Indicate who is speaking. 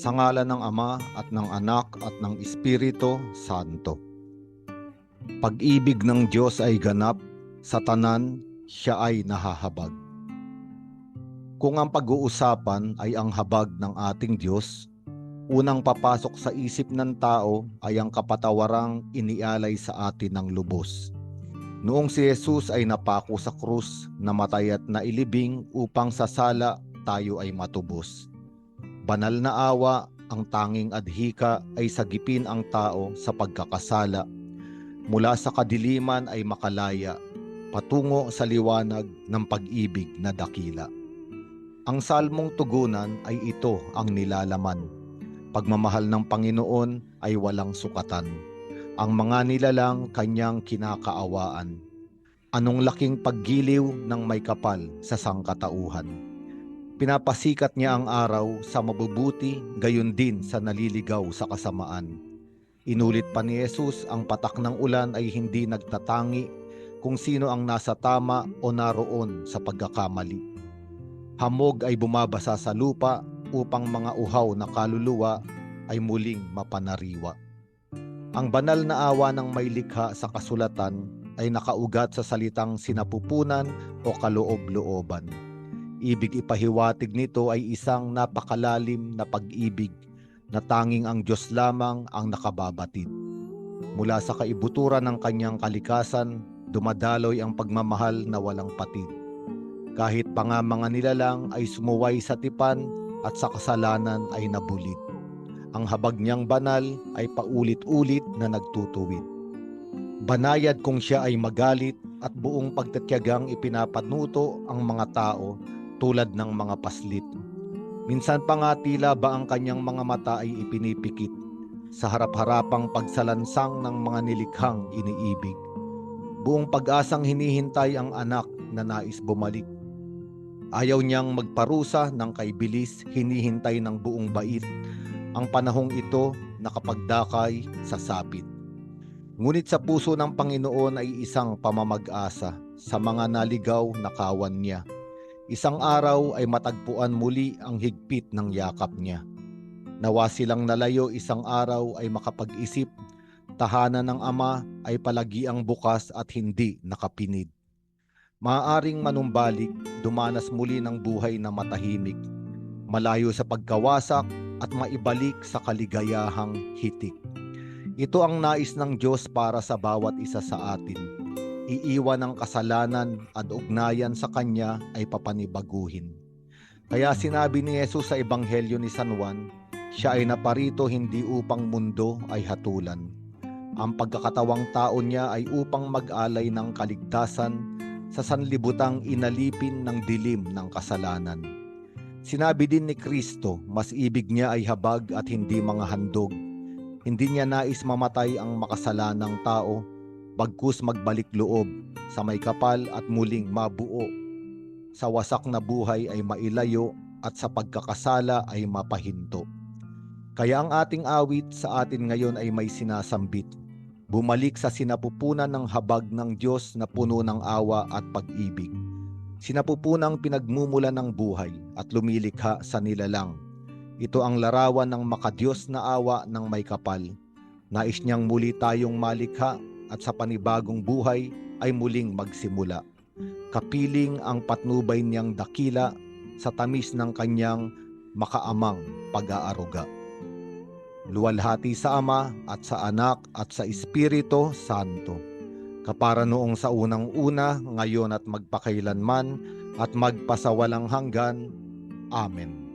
Speaker 1: Sa ngala ng Ama at ng Anak at ng Espiritu Santo. Pag-ibig ng Diyos ay ganap, sa tanan siya ay nahahabag. Kung ang pag-uusapan ay ang habag ng ating Diyos, unang papasok sa isip ng tao ay ang kapatawarang inialay sa atin ng lubos. Noong si Jesus ay napako sa krus, namatay at nailibing upang sa sala tayo ay matubos. Banal na awa, ang tanging adhika ay sagipin ang tao sa pagkakasala. Mula sa kadiliman ay makalaya, patungo sa liwanag ng pag-ibig na dakila. Ang salmong tugunan ay ito ang nilalaman. Pagmamahal ng Panginoon ay walang sukatan. Ang mga nilalang kanyang kinakaawaan. Anong laking paggiliw ng may kapal sa sangkatauhan. Pinapasikat niya ang araw sa mabubuti, gayon din sa naliligaw sa kasamaan. Inulit pa ni Jesus ang patak ng ulan ay hindi nagtatangi kung sino ang nasa tama o naroon sa pagkakamali. Hamog ay bumabasa sa lupa upang mga uhaw na kaluluwa ay muling mapanariwa. Ang banal na awa ng may likha sa kasulatan ay nakaugat sa salitang sinapupunan o kaloob-looban. Ibig ipahiwatig nito ay isang napakalalim na pag-ibig na tanging ang Diyos lamang ang nakababatid. Mula sa kaibuturan ng kanyang kalikasan, dumadaloy ang pagmamahal na walang patid. Kahit pa nga mga ay sumuway sa tipan at sa kasalanan ay nabulit. Ang habag niyang banal ay paulit-ulit na nagtutuwid. Banayad kung siya ay magalit at buong pagtatyagang ipinapanuto ang mga tao tulad ng mga paslit. Minsan pa nga tila ba ang kanyang mga mata ay ipinipikit sa harap-harapang pagsalansang ng mga nilikhang iniibig. Buong pag-asang hinihintay ang anak na nais bumalik. Ayaw niyang magparusa ng kaibilis, hinihintay ng buong bait. Ang panahong ito nakapagdakay sa sapit. Ngunit sa puso ng Panginoon ay isang pamamag-asa sa mga naligaw na kawan niya. Isang araw ay matagpuan muli ang higpit ng yakap niya. Nawa silang nalayo isang araw ay makapag-isip, tahanan ng ama ay palagi ang bukas at hindi nakapinid. Maaring manumbalik, dumanas muli ng buhay na matahimik, malayo sa pagkawasak at maibalik sa kaligayahang hitik. Ito ang nais ng Diyos para sa bawat isa sa atin. Iiwan ang kasalanan at ugnayan sa Kanya ay papanibaguhin. Kaya sinabi ni Jesus sa Ebanghelyo ni San Juan, siya ay naparito hindi upang mundo ay hatulan. Ang pagkakatawang tao niya ay upang mag-alay ng kaligtasan sa sanlibutang inalipin ng dilim ng kasalanan. Sinabi din ni Kristo, mas ibig niya ay habag at hindi mga handog. Hindi niya nais mamatay ang makasalanang tao, bagkus magbalik loob sa may kapal at muling mabuo. Sa wasak na buhay ay mailayo at sa pagkakasala ay mapahinto. Kaya ang ating awit sa atin ngayon ay may sinasambit bumalik sa sinapupunan ng habag ng Diyos na puno ng awa at pag-ibig. Sinapupunang pinagmumula ng buhay at lumilikha sa nilalang. Ito ang larawan ng makadiyos na awa ng may kapal. Nais niyang muli tayong malikha at sa panibagong buhay ay muling magsimula. Kapiling ang patnubay niyang dakila sa tamis ng kanyang makaamang pag-aaruga luwalhati sa Ama at sa Anak at sa Espiritu Santo. Kapara noong sa unang-una, ngayon at magpakailanman at magpasawalang hanggan. Amen.